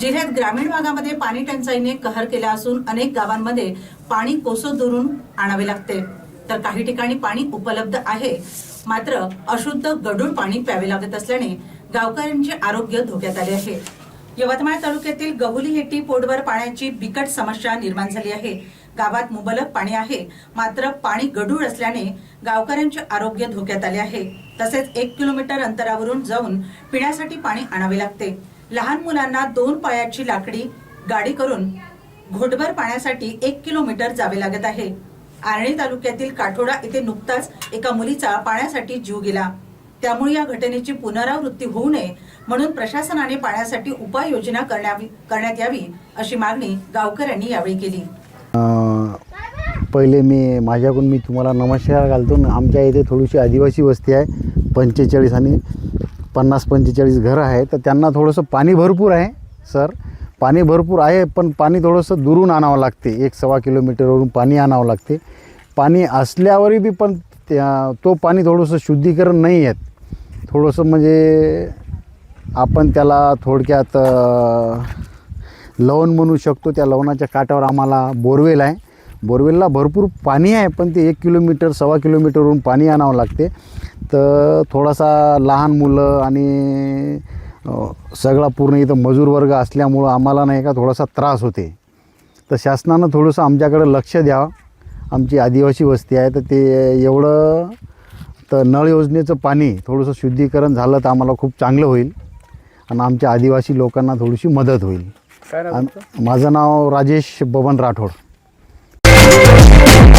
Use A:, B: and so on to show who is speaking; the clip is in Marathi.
A: जिल्ह्यात ग्रामीण भागामध्ये पाणी टंचाईने कहर केला असून अनेक गावांमध्ये पाणी कोसो दुरून आणावे लागते. तर काही ठिकाणी पाणी उपलब्ध आहे. मात्र अशुद्ध गढूळ पाणी प्यावे लागत असल्याने गावकऱ्यांचे आरोग्य धोक्यात आले आहे. यवतमाळ तालुक्यातील गहुली हेटी पोटवर पाण्याची बिकट समस्या निर्माण झाली आहे. गावात मुबलक पाणी आहे. मात्र पाणी गढूळ असल्याने गावकऱ्यांचे आरोग्य धोक्यात आले आहे. तसेच एक किलोमीटर अंतरावरून जाऊन पिण्यासाठी पाणी आणावे लागते. लहान मुलांना दोन पायाची लाकडी गाडी करून घोटभर पाण्यासाठी एक किलोमीटर जावे लागत आहे. आर्णी तालुक्यातील काठोडा येथे नुकताच एका मुलीचा पाण्यासाठी जीव गेला. त्यामुळे या घटनेची पुनरावृत्ती होऊ नये म्हणून प्रशासनाने पाण्यासाठी उपाययोजना करण्यावी करण्यात यावी अशी मागणी गावकऱ्यांनी यावेळी केली.
B: पहिले मी माझ्याकडून मी तुम्हाला नमस्कार घालतो. आमच्या इथे थोडीशी आदिवासी वस्ती आहे पंचेचाळीस आणि पन्नास पंचेचाळीस घरं आहे तर त्यांना थोडंसं पाणी भरपूर आहे सर. पाणी भरपूर आहे पण पाणी थोडंसं दुरून आणावं लागते. एक सव्वा किलोमीटरवरून पाणी आणावं लागते. पाणी असल्यावरही बी पण त्या तो पाणी थोडंसं शुद्धीकरण नाही आहेत थोडंसं म्हणजे आपण त्याला थोडक्यात लवण म्हणू शकतो. त्या लवणाच्या काठावर आम्हाला बोरवेल आहे. बोरवेलला भरपूर पाणी आहे पण ते एक किलोमीटर सव्वा किलोमीटरवरून पाणी आणावं लागते. तर थोडासा लहान मुलं आणि सगळा पूर्ण इथं मजूर वर्ग असल्यामुळं आम्हाला नाही का थोडासा त्रास होते. तर शासनानं थोडंसं आमच्याकडे लक्ष द्यावं आमची आदिवासी वस्ती आहे तर ते एवढं तर नळ योजनेचं पाणी थोडंसं शुद्धीकरण झालं तर आम्हाला खूप चांगलं होईल. आणि आमच्या आदिवासी लोकांना थोडीशी मदत होईल. माझं नाव राजेश बबन राठोड.
C: Yeah.